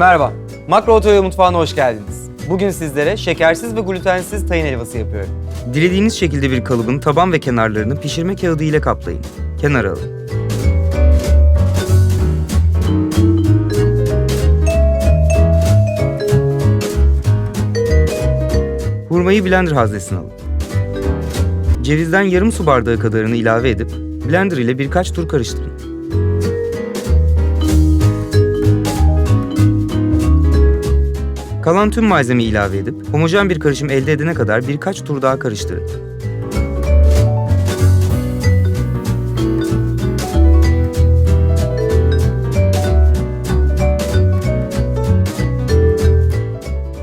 Merhaba, Makro Otoyo Mutfağı'na hoş geldiniz. Bugün sizlere şekersiz ve glutensiz tahin helvası yapıyorum. Dilediğiniz şekilde bir kalıbın taban ve kenarlarını pişirme kağıdı ile kaplayın. Kenara alın. Hurmayı blender haznesine alın. Cevizden yarım su bardağı kadarını ilave edip blender ile birkaç tur karıştırın. Kalan tüm malzemeyi ilave edip homojen bir karışım elde edene kadar birkaç tur daha karıştırın.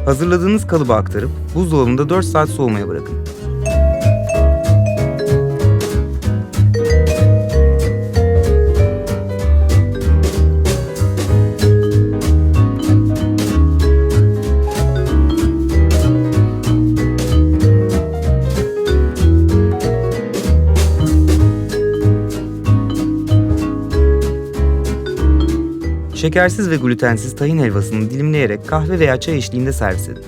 Hazırladığınız kalıba aktarıp buzdolabında 4 saat soğumaya bırakın. Şekersiz ve glutensiz tahin helvasını dilimleyerek kahve veya çay eşliğinde servis edin.